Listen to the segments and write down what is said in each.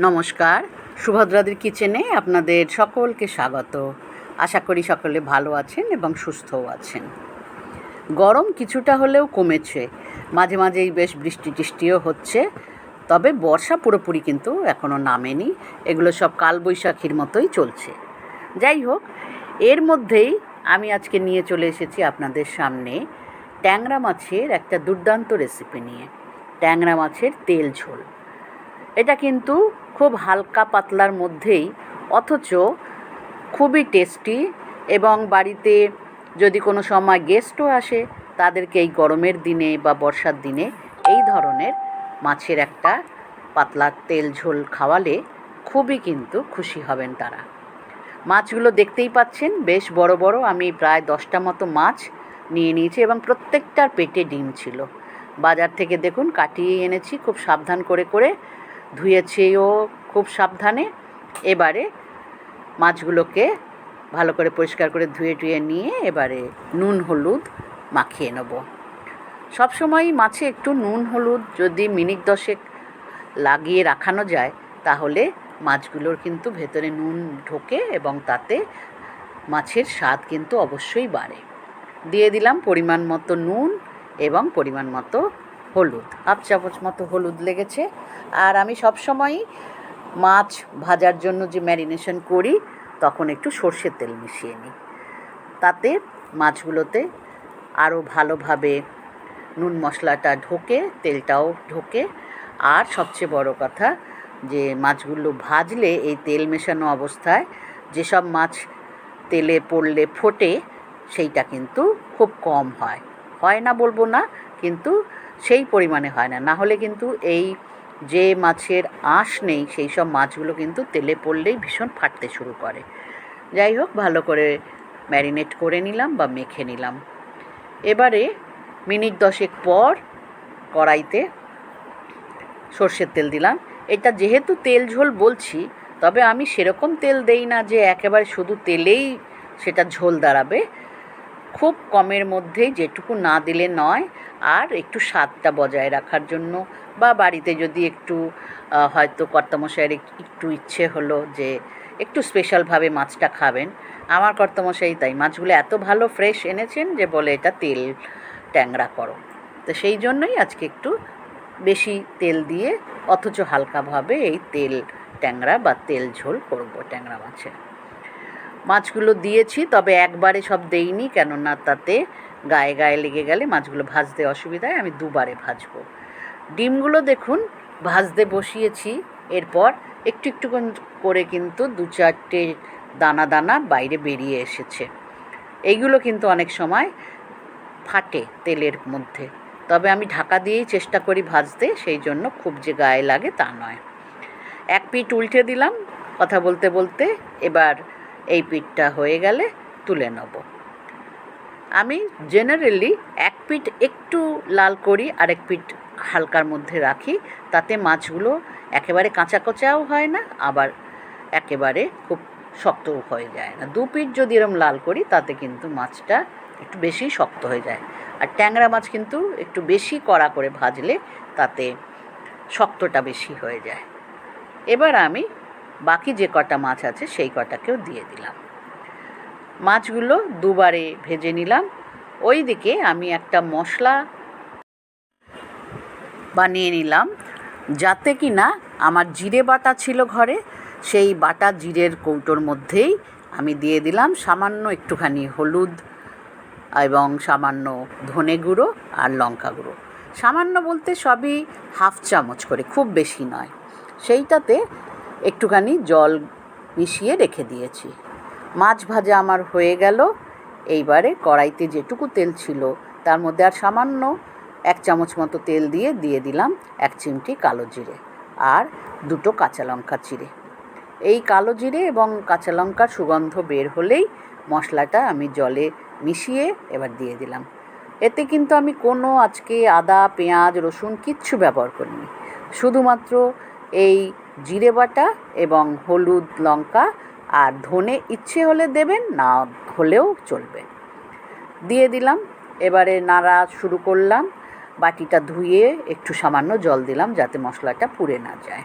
নমস্কার। সুভদ্রাদের কিচেনে আপনাদের সকলকে স্বাগত। আশা করি সকলে ভালো আছেন এবং সুস্থও আছেন। গরম কিছুটা হলেও কমেছে। মাঝে মাঝেই বেশ বৃষ্টি টিষ্টিও হচ্ছে। তবে বর্ষা পুরোপুরি কিন্তু এখনও নামেনি। এগুলো সব কালবৈশাখীর মতোই চলছে। যাই হোক, এর মধ্যেই আমি আজকে নিয়ে চলে এসেছি আপনাদের সামনে ট্যাংরা মাছের একটা দুর্দান্ত রেসিপি নিয়ে। ট্যাংরা মাছের তেল ঝোল। এটা কিন্তু খুব হালকা পাতলার মধ্যেই, অথচ খুবই টেস্টি এবং বাড়িতে যদি কোনো সময় গেস্টও আসে, তাদেরকে এই গরমের দিনে বা বর্ষার দিনে এই ধরনের মাছের একটা পাতলা তেল ঝোল খাওয়ালে খুবই কিন্তু খুশি হবেন তারা। মাছগুলো দেখতেই পাচ্ছেন, বেশ বড় বড়, আমি প্রায় দশটা মতো মাছ নিয়ে নিয়েছি এবং প্রত্যেকটার পেটে ডিম ছিল। বাজার থেকে দেখুন, কাটিয়ে এনেছি, খুব সাবধান করে করে ধুয়েছেও খুব সাবধানে এবারে মাছগুলোকে ভালো করে পরিষ্কার করে ধুয়ে টুয়ে নিয়ে এবারে নুন, হলুদ মাখিয়ে নেব। সবসময় মাছে একটু নুন, হলুদ যদি মিনিট দশেক লাগিয়ে রাখানো যায়, তাহলে মাছগুলোর কিন্তু ভেতরে নুন ঢোকে এবং তাতে মাছের স্বাদ কিন্তু অবশ্যই বাড়ে। দিয়ে দিলাম পরিমাণ মতো নুন এবং পরিমাণ মতো হলুদ, হাফ চামচ মতো হলুদ লেগেছে। আর আমি সবসময়ই মাছ ভাজার জন্য যে ম্যারিনেশন করি, তখন একটু সর্ষের তেল মিশিয়ে নিই। তাতে মাছগুলোতে আরও ভালোভাবে নুন মশলাটা ঢোকে, তেলটাও ঢোকে। আর সবচেয়ে বড় কথা, যে মাছগুলো ভাজলে এই তেল মেশানো অবস্থায় যেসব মাছ তেলে পড়লে ফোটে, সেইটা কিন্তু খুব কম হয়। হয় না বলব না কিন্তু সেই পরিমাণে হয় না। না হলে কিন্তু এই যে মাছের আঁশ নেই, সেই সব মাছগুলো কিন্তু তেলে পড়লেই ভীষণ ফাটতে শুরু করে। যাই হোক, ভালো করে ম্যারিনেট করে নিলাম বা মেখে নিলাম। এবারে মিনিট দশেক পর কড়াইতে সর্ষের তেল দিলাম। এটা যেহেতু তেল ঝোল বলছি, তবে আমি সেরকম তেল দেই না যে একেবারে শুধু তেলেই সেটা ঝোল দাঁড়াবে। খুব কমের মধ্যেই যেটুকু না দিলে নয়, আর একটু স্বাদটা বজায় রাখার জন্য। বা বাড়িতে যদি একটু হয়তো কর্তামশাইয়ের একটু ইচ্ছে হলো যে একটু স্পেশালভাবে মাছটা খাবেন। আমার কর্তামশাই তাই। মাছগুলো এত ভালো ফ্রেশ এনেছেন যে বলে এটা তেল ট্যাংরা করো। তো সেই জন্যই আজকে একটু বেশি তেল দিয়ে, অথচ হালকাভাবে এই তেল ট্যাংরা বা তেল ঝোল করব ট্যাংরা মাছের। মাছগুলো দিয়েছি, তবে একবারে সব দেইনি, কেননা তাতে গায়ে গায়ে লেগে গেলে মাছগুলো ভাজতে অসুবিধায় আমি দুবারে ভাজবো। ডিমগুলো দেখুন, ভাজতে বসিয়েছি, এরপর একটু একটু করে কিন্তু দু চারটে দানা দানা বাইরে বেরিয়ে এসেছে। এইগুলো কিন্তু অনেক সময় ফাটে তেলের মধ্যে, তবে আমি ঢাকা দিয়েই চেষ্টা করি ভাজতে, সেই জন্য খুব যে গায়ে লাগে তা নয়। এক পিঠ উল্টে দিলাম, কথা বলতে বলতে এবার এই পিঠটা হয়ে গেলে তুলে নেব। আমি জেনারেলি এক পিঠ একটু লাল করি আর এক পিঠ হালকার মধ্যে রাখি, তাতে মাছগুলো একেবারে কাঁচা কাঁচাও হয় না, আবার একেবারে খুব শক্তও হয়ে যায় না। দু পিঠ যদি এরম লাল করি, তাতে কিন্তু মাছটা একটু বেশি শক্ত হয়ে যায়। আর ট্যাংরা মাছ কিন্তু একটু বেশি কড়া করে ভাজলে তাতে শক্তটা বেশি হয়ে যায়। এবার আমি বাকি যে কটা মাছ আছে সেই কটাকেও দিয়ে দিলাম। মাছগুলো দুবারে ভেজে নিলাম। ওই দিকে আমি একটা মশলা বানিয়ে নিলাম। যাতে কি না আমার জিরে বাটা ছিল ঘরে, সেই বাটা জিরের কৌটোর মধ্যেই আমি দিয়ে দিলাম সামান্য একটুখানি হলুদ এবং সামান্য ধনে গুঁড়ো আর লঙ্কা গুঁড়ো। সামান্য বলতে সবই হাফ চামচ করে, খুব বেশি নয়। সেইটাতে একটুখানি জল মিশিয়ে রেখে দিয়েছি। মাছ ভাজা আমার হয়ে গেল। এইবারে কড়াইতে যেটুকু তেল ছিল, তার মধ্যে আর সামান্য এক চামচ মতো তেল দিয়ে দিয়ে দিলাম এক চিমটি কালো জিরে আর দুটো কাঁচা লঙ্কা চিরে এই কালো জিরে এবং কাঁচা লঙ্কার সুগন্ধ বের হলেই মশলাটা আমি জলে মিশিয়ে এবার দিয়ে দিলাম। এতে কিন্তু আমি কোনো আজকে আদা, পেঁয়াজ, রসুন কিচ্ছু ব্যবহার করিনি। শুধুমাত্র এই জিরে বাটা এবং হলুদ লঙ্কা আর ধনে ইচ্ছে হলে দেবেন, না হলেও চলবে। দিয়ে দিলাম, এবারে নাড়া শুরু করলাম, বাটিটা ধুয়ে একটু সামান্য জল দিলাম যাতে মশলাটা পুড়ে না যায়।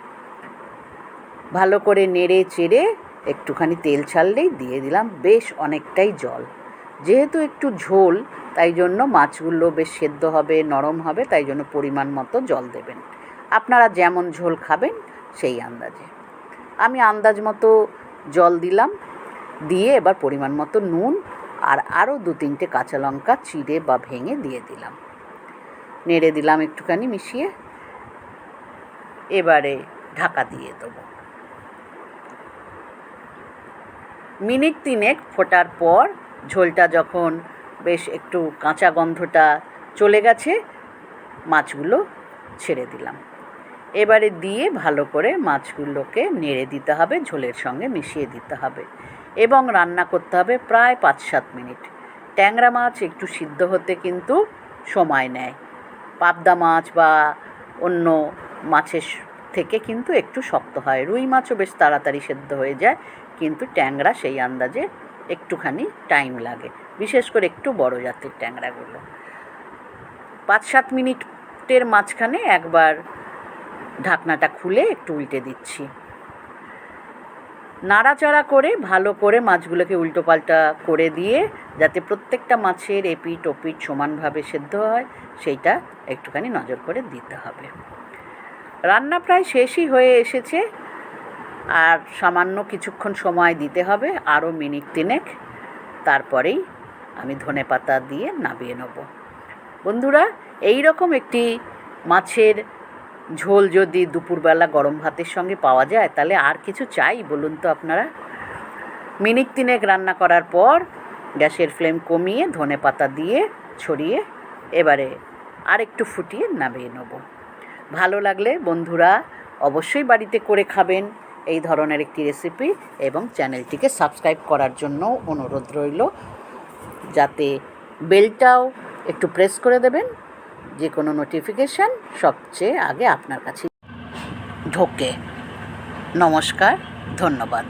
ভালো করে নেড়ে চেড়ে একটুখানি তেল ছাড়লেই দিয়ে দিলাম বেশ অনেকটাই জল। যেহেতু একটু ঝোল, তাই জন্য মাছগুলো বেশ সেদ্ধ হবে, নরম হবে, তাই জন্য পরিমাণ মতো জল দেবেন। আপনারা যেমন ঝোল খাবেন সেই আন্দাজে। আমি আন্দাজ মতো জল দিলাম, দিয়ে এবার পরিমাণ মতো নুন আর আরও দু তিনটে কাঁচা লঙ্কা চিড়ে বা ভেঙে দিয়ে দিলাম। নেড়ে দিলাম একটুখানি মিশিয়ে। এবারে ঢাকা দিয়ে দেবো। মিনিট তিনেক ফোটার পর ঝোলটা যখন বেশ একটু কাঁচা গন্ধটা চলে গেছে, মাছগুলো ছেড়ে দিলাম। এবারে দিয়ে ভালো করে মাছগুলোকে নেড়ে দিতে হবে, ঝোলের সঙ্গে মিশিয়ে দিতে হবে এবং রান্না করতে হবে প্রায় পাঁচ সাত মিনিট। ট্যাংরা মাছ একটু সিদ্ধ হতে কিন্তু সময় নেয়। পাবদা মাছ বা অন্য মাছের থেকে কিন্তু একটু শক্ত হয়। রুই মাছও বেশ তাড়াতাড়ি সেদ্ধ হয়ে যায়, কিন্তু ট্যাংরা সেই আন্দাজে একটুখানি টাইম লাগে, বিশেষ করে একটু বড় জাতের ট্যাংরাগুলো। পাঁচ সাত মিনিটের মাঝখানে একবার ঢাকনাটা খুলে একটু উল্টে দিচ্ছি। নাড়াচাড়া করে, ভালো করে মাছগুলোকে উল্টোপাল্টা করে দিয়ে, যাতে প্রত্যেকটা মাছের এপিট ওপিট সমানভাবে সেদ্ধ হয়, সেইটা একটুখানি নজর করে দিতে হবে। রান্না প্রায় শেষই হয়ে এসেছে। আর সামান্য কিছুক্ষণ সময় দিতে হবে, আরও মিনিট তিনেক। তারপরেই আমি ধনে পাতা দিয়ে নামিয়ে নেব। বন্ধুরা এই রকম একটি মাছের ঝোল যদি দুপুরবেলা গরম ভাতের সঙ্গে পাওয়া যায়, তাহলে আর কিছু চাই বলুন তো আপনারা? মিনিট তিনেক রান্না করার পর গ্যাসের ফ্লেম কমিয়ে ধনে পাতা দিয়ে ছড়িয়ে এবারে আর একটু ফুটিয়ে নামিয়ে নেব। ভালো লাগলে বন্ধুরা অবশ্যই বাড়িতে করে খাবেন। এই ধরনের একটি রেসিপি এবং চ্যানেলটিকে সাবস্ক্রাইব করার জন্য অনুরোধ রইল। যাতে বেলটাও একটু প্রেস করে দেবেন। যে কোনো নোটিফিকেশান সবচেয়ে আগে আপনার কাছে ঢোকে। নমস্কার ধন্যবাদ।